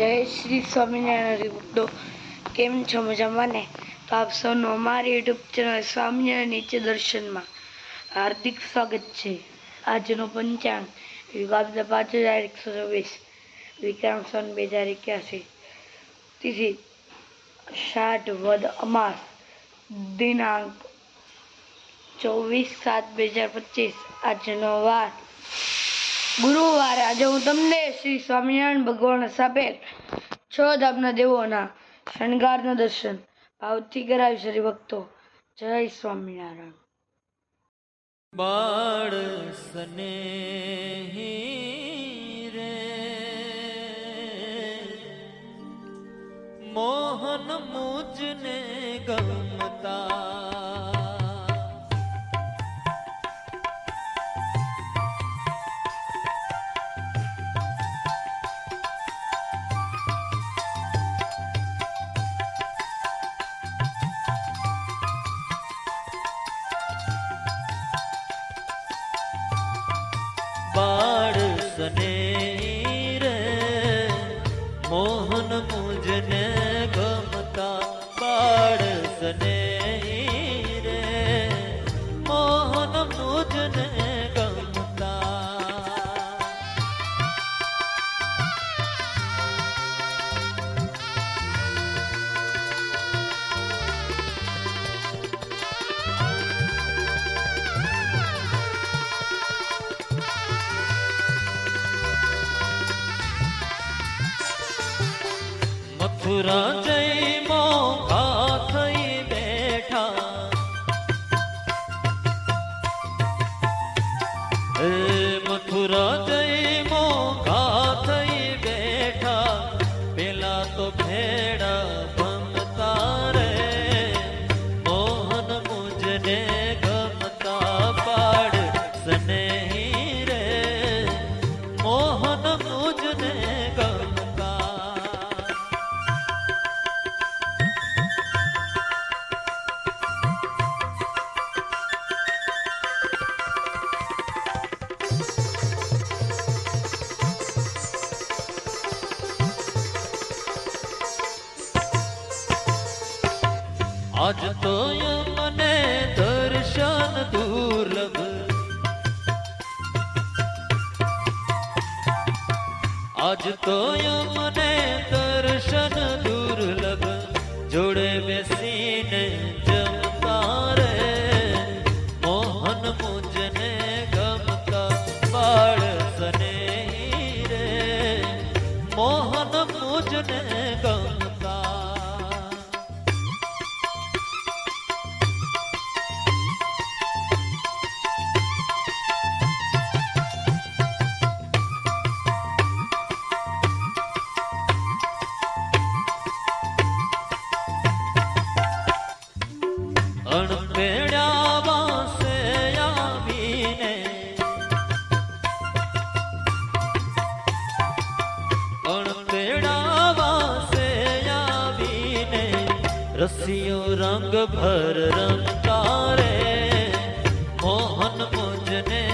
જય શ્રી સ્વામિનારાયણ ભક્તો કેમ છો મજામાં ને? તો આપ સૌનું અમારી યુટ્યુબ ચેનલ સ્વામિનારાયણ નીચે દર્શનમાં હાર્દિક સ્વાગત છે. આજનો પંચાંગ યુગાબ્દ પાંચ હજાર એકસો ચોવીસ વિક્રમ સન બે હજાર એક્યાસી, તિથિ સાઠ વદ અમાસ, દિનાંક ચોવીસ સાત બે હજાર પચીસ, આજનો વાર ગુરુવાર આજે હું તમને શ્રી સ્વામિનારાયણ ભગવાન સ્થાપેલ છ ધામના દેવોના શણગારના દર્શન ભાવથી કરાવી શ્રી ભક્તો જય સ્વામિનારાયણ. બાળ સ્નેહી मथुरा जय આજ તો મને દર્શન દુર્લભ. આજ તો મને દર્શન દુર્લભ. રસિયો રંગ ભર રમતા રે મોહન મુજને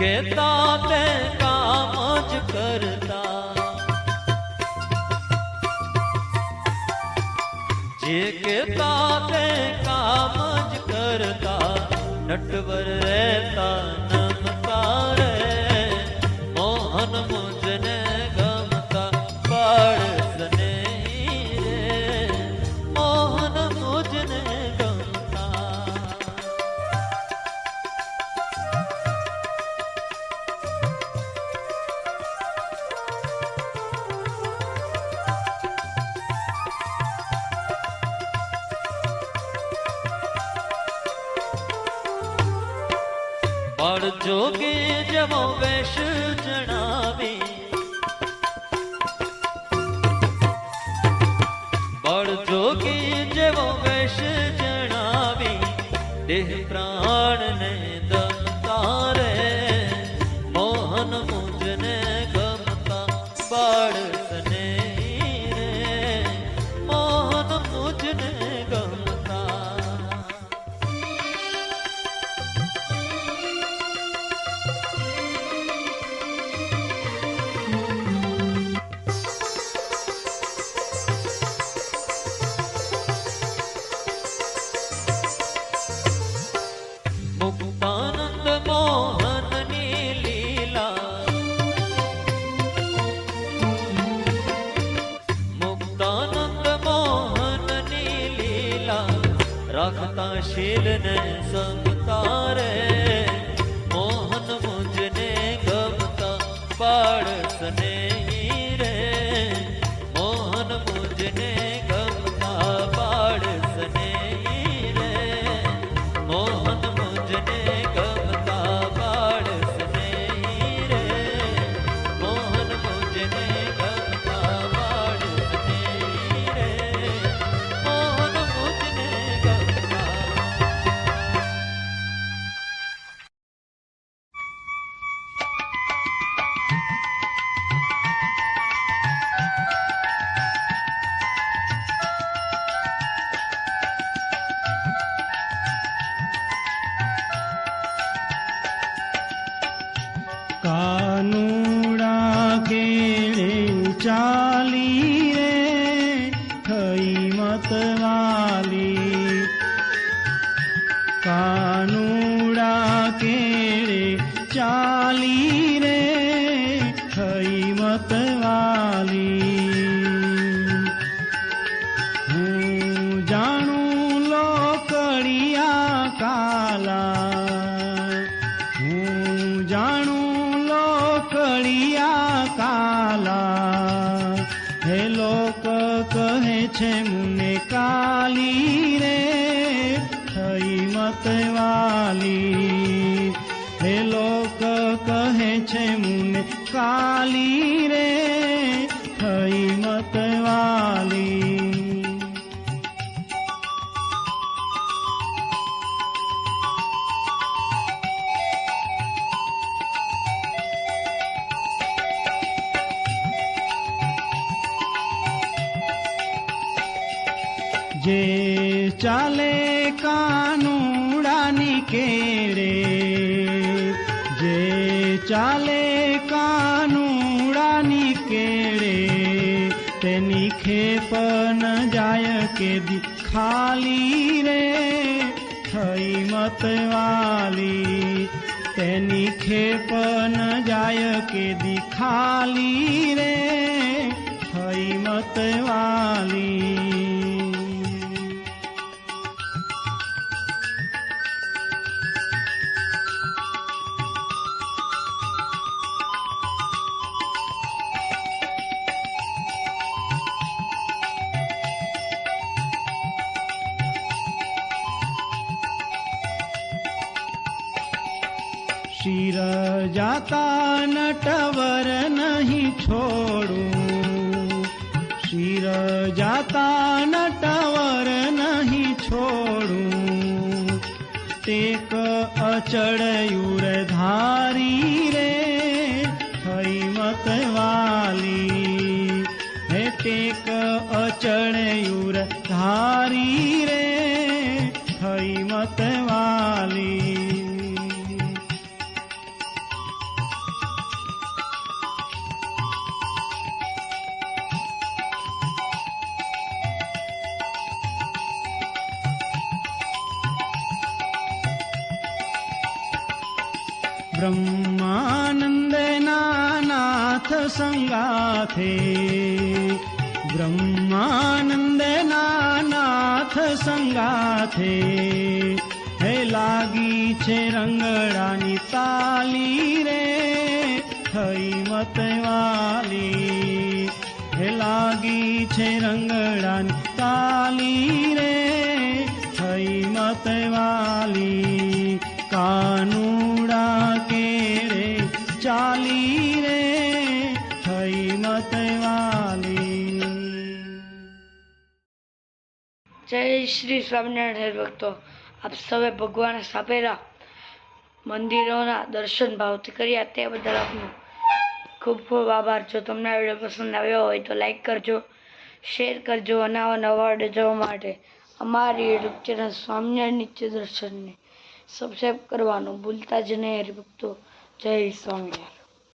જે કહેતા તે કામ જ કરતા. જે કેતા તે કામ જ કરતા, નટવર રહેતા નમકાર, મોહન મુજને પણ જોગે જમો વેશ જણાવી બળ જોગે જમો વેશ જણાવી દેહ પ્રાણ કાનુડા કેળે ચાલી રે થઈ મતવાલી કાનુડા કેળે ચાલી કાલા હે લોક કહે છે મુને કાલી રે થઈ મતવાલી હે લોક કહે છે મુને કાલી ચાલે કાનુડાની કેડે તેની ખેપ ન જાય કે દી ખાલી રે થઈ મતવાલી તેની ખેપ ન જાય કે દી ખાલી રે થઈ મતવાલી शिर जाता नटवर नहीं छोड। शिर जाता नटवर नहीं छोड़ू। टेक अचड़ धार ब्रह्मानन्दनाथ सङ्गा ब्रह्मानन्दनाथ सङ्गाथे हे लागी छे रङ्गडानि ताली रे थई मतवाली। हे लागी छे रङ्गडानि ताली શ્રી સ્વામિનારાયણ ભક્તો, આપ સૌએ ભગવાન સ્થાપેલા મંદિરોના દર્શન ભાવથી કર્યા તે બદલ આપનો ખૂબ ખૂબ આભાર. જો તમને આ વીડિયો પસંદ આવ્યો હોય તો લાઈક કરજો, શેર કરજો અને આવા નવા માટે અમારી યુટ્યુબ ચેનલ સ્વામિનારાયણ દર્શનને સબસ્ક્રાઈબ કરવાનું ભૂલતા જ નહીં હરિભક્તો. જય સ્વામિનારાયણ.